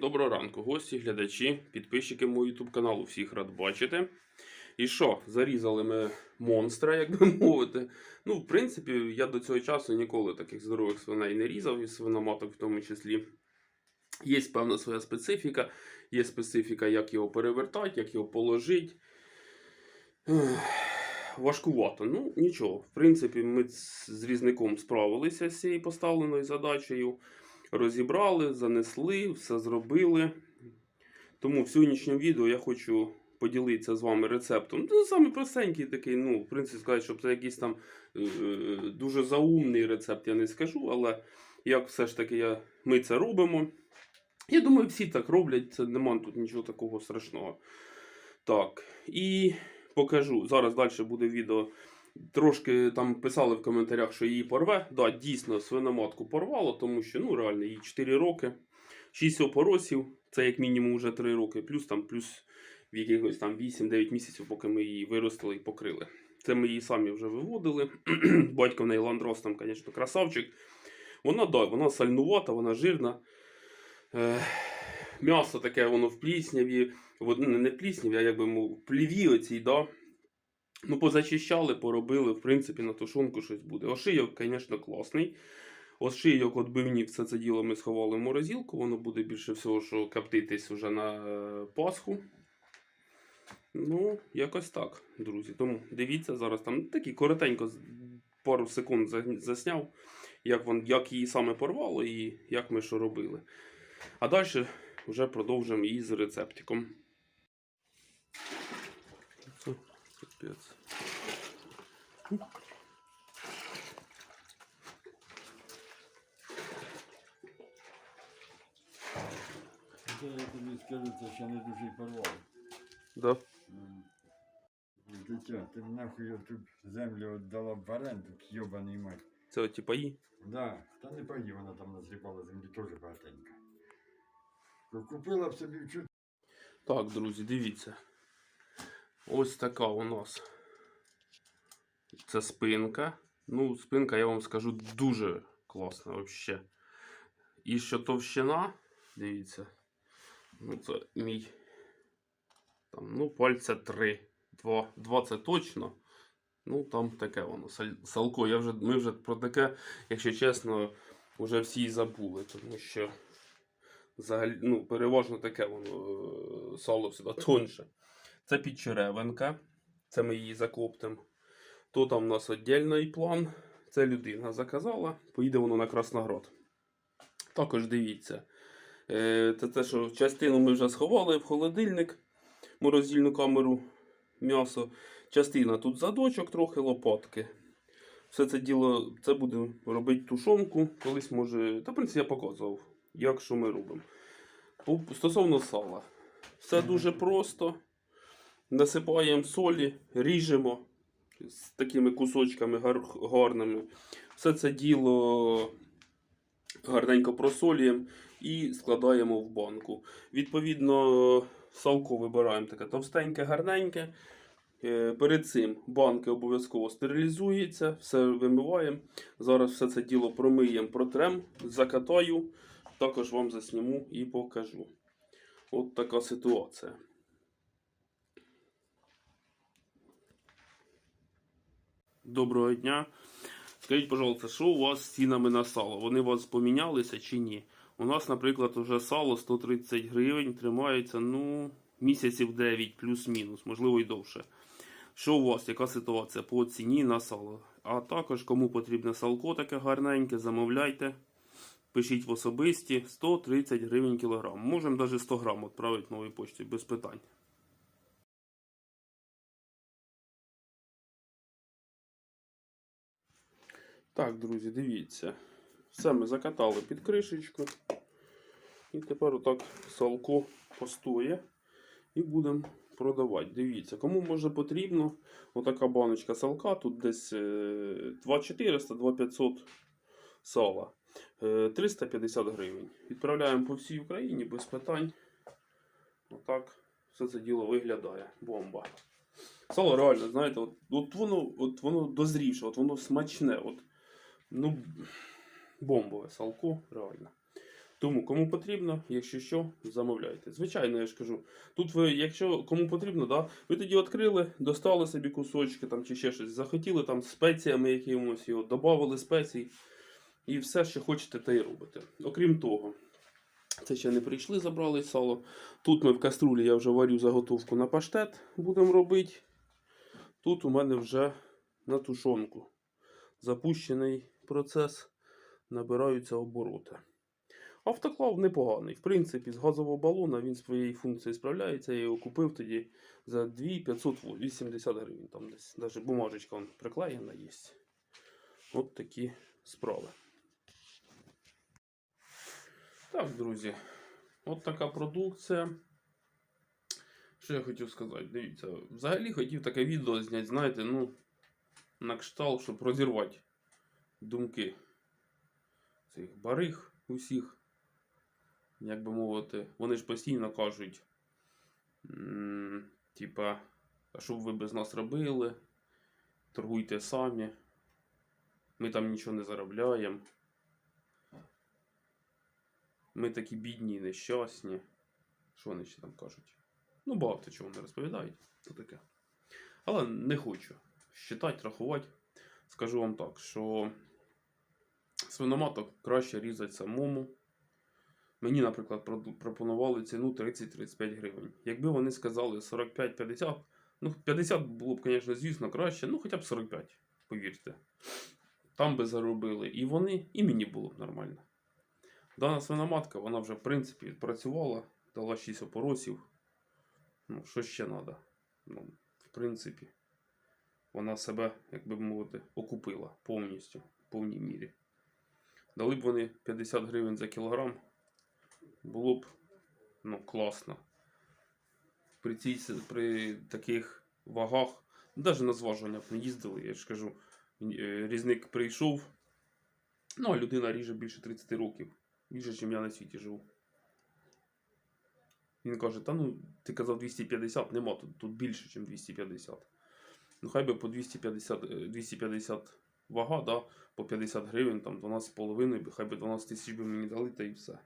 Доброго ранку, гості, глядачі, підписчики мого YouTube каналу. Всіх рад бачити. І що, зарізали ми монстра, як би мовити. Ну, в принципі, я до цього часу ніколи таких здорових свиней не різав, і свиноматок в тому числі. Є певна своя специфіка, є специфіка, як його перевертати, як його положити. Важкувато. Ну, нічого. В принципі, ми з різником справилися з цією поставленою задачею розібрали, занесли, все зробили. Тому в сьогоднішньому відео я хочу поділитися з вами рецептом. Ну, саме простенький такий, ну, в принципі, сказати, щоб це якийсь там е, дуже заумний рецепт, я не скажу, але як все ж таки я, ми це робимо. Я думаю, всі так роблять, це нема тут нічого такого страшного. Так, і покажу. Зараз далі буде відео. Трошки там писали в коментарях, що її порве. Да, дійсно, свиноматку порвало, тому що ну, реально їй 4 роки. 6 опоросів, це як мінімум вже 3 роки, плюс там плюс в якихось там 8-9 місяців, поки ми її виростили і покрили. Це ми її самі вже виводили. Батько в неї ландрос там, звісно, красавчик. Вона да, вона сальнувата, вона жирна. Е, м'ясо таке, воно в плісняві. Не в плісняві, а якби в пліві оцій, да. Ну, позачищали, поробили, в принципі, на тушонку щось буде. Ошийок, звісно, класний. Ошийок, отбивні, все це діло ми сховали в морозилку. Воно буде більше всього, що коптитись вже на е, Пасху. Ну, якось так, друзі. Тому дивіться, зараз там такі коротенько, пару секунд засняв, як, вон, як її саме порвало і як ми що робили. А далі вже продовжимо її з рецептиком. Це капець. Це я тобі скажу, це ще не дуже й порвав. Да. М. Дитя, ти б нахуй я тут землю віддала в оренду, йобаний мать. Це от, типа її. Да, та не пої, вона там назрібала землі теж багатенько. Купила б собі чуть. Так, друзі, дивіться. Ось така у нас. Це спинка. Ну, спинка, я вам скажу, дуже класна взагалі. І що товщина, дивіться. Ну, це мій. Там, ну, пальця 3. 2, 2 це точно. Ну, там таке воно. Салко. Я вже, ми вже про таке, якщо чесно, вже всі забули, тому що взагалі, ну, переважно таке воно е, сало сюди тонше. Це підчеревинка. Це ми її закоптимо. То там у нас віддільний план. Це людина заказала. Поїде воно на Красноград. Також дивіться. Е, Це те, що частину ми вже сховали в холодильник, морозильну камеру м'ясо. Частина тут задочок, трохи лопатки. Все це діло це буде робити тушонку. Колись може. Та, в принципі, я показував, як що ми робимо. Стосовно сала. Все дуже просто. Насипаємо солі, ріжемо з такими кусочками гар- гарними. Все це діло гарненько просолюємо і складаємо в банку. Відповідно, салко вибираємо таке товстеньке, гарненьке. Е, Перед цим банки обов'язково стерилізуються, все вимиваємо. Зараз все це діло промиємо, протрем, закатаю. Також вам засніму і покажу. От така ситуація. Доброго дня. Скажіть, пожалуйста, що у вас з цінами на сало? Вони у вас помінялися чи ні? У нас, наприклад, уже сало 130 гривень тримається ну, місяців 9 плюс-мінус, можливо і довше. Що у вас, яка ситуація по ціні на сало? А також, кому потрібне салко таке гарненьке, замовляйте. Пишіть в особисті 130 гривень кілограм. Можемо навіть 100 грам відправити новою почтою без питань. Так, друзі, дивіться. Все ми закатали під кришечку. І тепер отак салко постоє. І будемо продавати. Дивіться, кому може потрібно отака баночка салка. Тут десь е, 2400 2500 сала. Е, 350 гривень. Відправляємо по всій Україні без питань. Отак все це діло виглядає. Бомба. Сало реально, знаєте, от, от воно от воно дозрівше, от воно смачне. От, ну, бомбове салко, реально. Тому кому потрібно, якщо що, замовляйте. Звичайно, я ж кажу. Тут ви, якщо кому потрібно, да, ви тоді відкрили, достали собі кусочки там чи ще щось, захотіли там спеціями якимось його, додали спецій. І все, що хочете, те й робите. Окрім того, це ще не прийшли, забрали сало. Тут ми в каструлі я вже варю заготовку на паштет, будемо робити. Тут у мене вже на тушонку. Запущений процес, набираються обороти. Автоклав непоганий. В принципі, з газового балона він своєю функцією справляється. Я його купив тоді за 2580 гривень. Там десь навіть бумажечка приклеєна є. От такі справи. Так, друзі, от така продукція. Що я хотів сказати? Дивіться, взагалі хотів таке відео зняти, знаєте, ну, на кшталт, щоб розірвати думки цих бариг усіх. Як би мовити, вони ж постійно кажуть, типа, а що б ви без нас робили? Торгуйте самі. Ми там нічого не заробляємо. Ми такі бідні і нещасні. Що вони ще там кажуть? Ну, багато чого вони розповідають. То таке. Але не хочу считати, рахувати. Скажу вам так, що свиноматок краще різати самому. Мені, наприклад, пропонували ціну 30-35 гривень. Якби вони сказали 45-50, ну 50 було б, звісно, звісно, краще, ну хоча б 45, повірте. Там би заробили і вони, і мені було б нормально. Дана свиноматка, вона вже, в принципі, відпрацювала, дала 6 опоросів. Ну, що ще треба? Ну, в принципі, вона себе, як би мовити, окупила повністю, в повній мірі. Дали б вони 50 гривень за кілограм, було б ну, класно. При, цій, при таких вагах, навіть на зважування б не їздили, я ж кажу, е, різник прийшов, ну а людина ріже більше 30 років, більше, ніж я на світі живу. Він каже, та ну, ти казав 250, нема тут, тут більше, ніж 250. Ну, хай би по 250, е, 250 вага, да, по 50 гривень, там 12,5, хай би 12 тисяч би мені дали, та і все.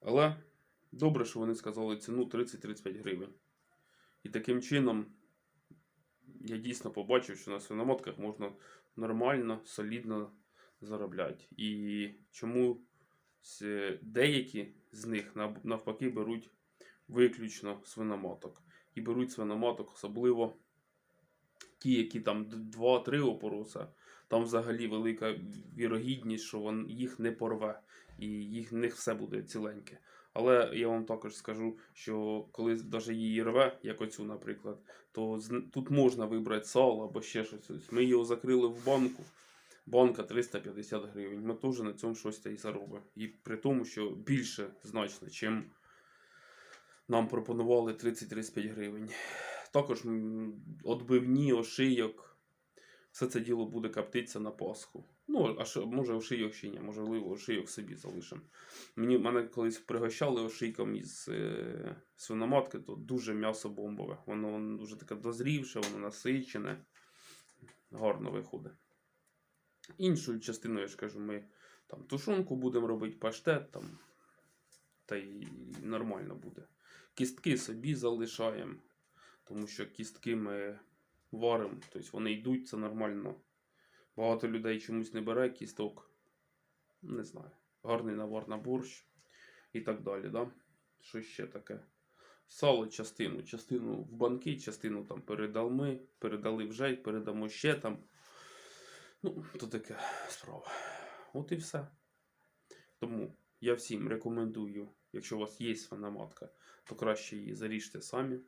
Але добре, що вони сказали ціну 30-35 гривень. І таким чином я дійсно побачив, що на свиноматках можна нормально, солідно заробляти. І чому деякі з них навпаки беруть виключно свиноматок. І беруть свиноматок, особливо ті, які там 2-3 опороса, там взагалі велика вірогідність, що вон, їх не порве, і їх в них все буде ціленьке. Але я вам також скажу, що коли навіть її рве, як оцю, наприклад, то тут можна вибрати сало або ще щось. Ми його закрили в банку. Банка 350 гривень. Ми теж на цьому щось та й заробимо. І при тому, що більше значно, чим нам пропонували 30-35 гривень. Також отбивні, ошийок. Все це діло буде коптитися на Пасху. Ну, а що, може ошийок ще ні, можливо, ошийок собі залишимо. Мені мене колись пригощали ошийком із е, свиноматки, то дуже м'ясо бомбове. Воно, воно дуже таке дозрівше, воно насичене. Гарно виходить. Іншою частиною, я ж кажу, ми там тушонку будемо робити, паштет там. Та й нормально буде. Кістки собі залишаємо, тому що кістки ми варимо, тобто вони йдуть, це нормально. Багато людей чомусь не бере кісток. Не знаю. Гарний навар на борщ і так далі. Да? Що ще таке? Сало частину. Частину в банки, частину там передали ми, передали вже, передамо ще там. Ну, то таке справа. От і все. Тому я всім рекомендую, якщо у вас є свиноматка, то краще її заріжте самі.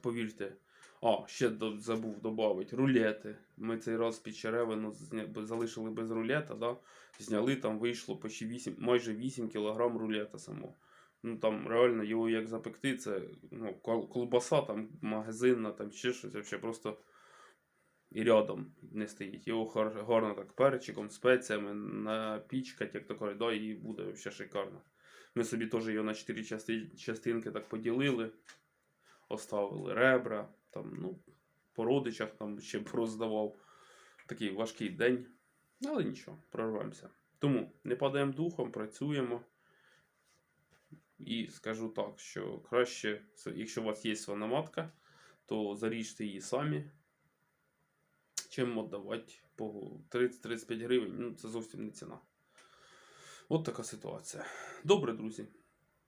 Повірте. А, ще забув додати рулети. Ми цей раз під черевину залишили без рулета, да? зняли, там вийшло почти 8, майже 8 кг рулета само. Ну там реально його як запекти, це ну, колбаса, там магазинна, там ще щось, взагалі просто і рядом не стоїть. Його гарно так перчиком, спеціями напічкать, як то кажуть, да, і буде взагалі шикарно. Ми собі теж його на 4 части... частинки так поділили, оставили ребра, там, ну, по родичах там ще роздавав. Такий важкий день. Але нічого, прорвемося. Тому не падаємо духом, працюємо. І скажу так, що краще, якщо у вас є свиноматка, то заріжте її самі, чим віддавати по 30-35 гривень. Ну, це зовсім не ціна. От така ситуація. Добре, друзі.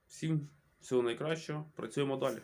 Всім всього найкращого. Працюємо далі.